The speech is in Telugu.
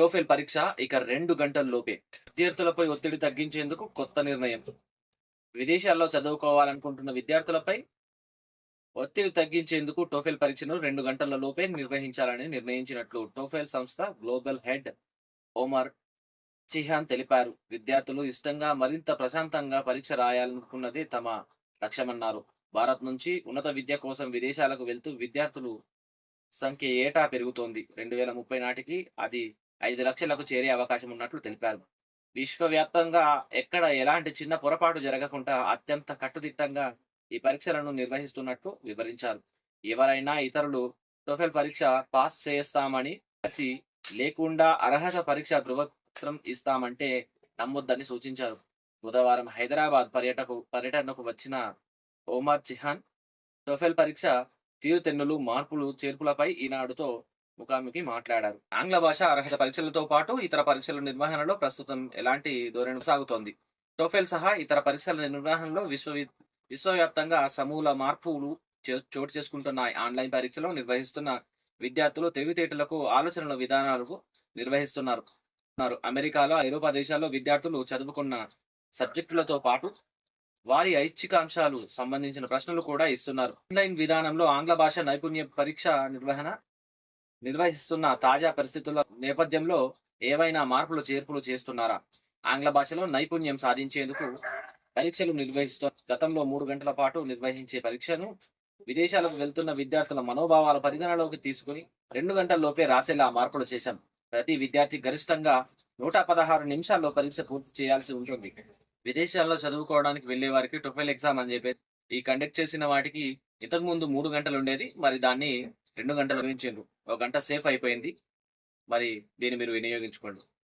టోఫెల్ పరీక్ష ఇక రెండు గంటల లోపే. విద్యార్థులపై ఒత్తిడి తగ్గించేందుకు కొత్త నిర్ణయం. విదేశాల్లో చదువుకోవాలనుకుంటున్న విద్యార్థులపై ఒత్తిడి తగ్గించేందుకు టోఫెల్ పరీక్షను రెండు గంటల లోపే నిర్వహించాలని నిర్ణయించినట్లు టోఫెల్ సంస్థ గ్లోబల్ హెడ్ ఓమర్ చిహాన్ తెలిపారు. విద్యార్థులు ఇష్టంగా మరింత ప్రశాంతంగా పరీక్ష రాయాలనుకున్నదే తమ లక్ష్యమన్నారు. భారత్ నుంచి ఉన్నత విద్య కోసం విదేశాలకు వెళ్తూ విద్యార్థులు సంఖ్య ఏటా పెరుగుతోంది. రెండు వేల ముప్పై నాటికి అది ఐదు లక్షలకు చేరే అవకాశం ఉన్నట్లు తెలిపారు. విశ్వవ్యాప్తంగా ఎక్కడ ఎలాంటి చిన్న పొరపాటు జరగకుండా అత్యంత కట్టుదిట్టంగా ఈ పరీక్షలను నిర్వహిస్తున్నట్లు వివరించారు. ఎవరైనా ఇతరులు టోఫెల్ పరీక్ష పాస్ చేస్తామని ప్రతి లేకుండా అర్హత పరీక్ష ధృవపత్రం ఇస్తామంటే నమ్మొద్దని సూచించారు. బుధవారం హైదరాబాద్ పర్యటకు పర్యటనకు వచ్చిన ఓమార్ చిహాన్ టోఫెల్ పరీక్ష తీరుతెన్నులు మార్పులు చేర్పులపై ఈనాడుతో ముఖాముఖి మాట్లాడారు. ఆంగ్ల భాష అర్హత పరీక్షలతో పాటు ఇతర పరీక్షల నిర్వహణలో ప్రస్తుతం ఎలాంటి ధోరణి సాగుతోంది? టోఫెల్ సహా ఇతర పరీక్షల నిర్వహణలో విశ్వ విశ్వవ్యాప్తంగా సమూల మార్పులు చోటు చేసుకుంటున్నాయి. ఆన్లైన్ పరీక్షలు నిర్వహిస్తున్న విద్యార్థులు తెలివితేటలకు ఆలోచనల విధానాలకు నిర్వహిస్తున్నారు. అమెరికాలో ఐరోపా దేశాల్లో విద్యార్థులు చదువుకున్న సబ్జెక్టులతో పాటు వారి ఐచ్ఛిక అంశాలు సంబంధించిన ప్రశ్నలు కూడా ఇస్తున్నారు. ఆన్లైన్ విధానంలో ఆంగ్ల భాష నైపుణ్య పరీక్ష నిర్వహణ నిర్వహిస్తున్న తాజా పరిస్థితుల నేపథ్యంలో ఏవైనా మార్పులు చేర్పులు చేస్తున్నారా? ఆంగ్ల భాషలో నైపుణ్యం సాధించేందుకు పరీక్షలు నిర్వహిస్తూ గతంలో మూడు గంటల పాటు నిర్వహించే పరీక్షను విదేశాలకు వెళ్తున్న విద్యార్థుల మనోభావాల పరిగణలోకి తీసుకుని రెండు గంటల్లోపే రాసేలా మార్పులు చేశాం. ప్రతి విద్యార్థి గరిష్టంగా నూట పదహారు నిమిషాల్లో పరీక్ష పూర్తి చేయాల్సి ఉంటుంది. విదేశాల్లో చదువుకోవడానికి వెళ్ళే వారికి టొఫెల్ ఎగ్జామ్ అని చెప్పి ఈ కండక్ట్ చేసిన వాటికి ఇంతకు ముందు మూడు గంటలు ఉండేది మరి దాన్ని రెండు గంటలు విధించారు ఒక గంట సేఫ్ అయిపోయింది. మరి దీన్ని మీరు వినియోగించుకోండి.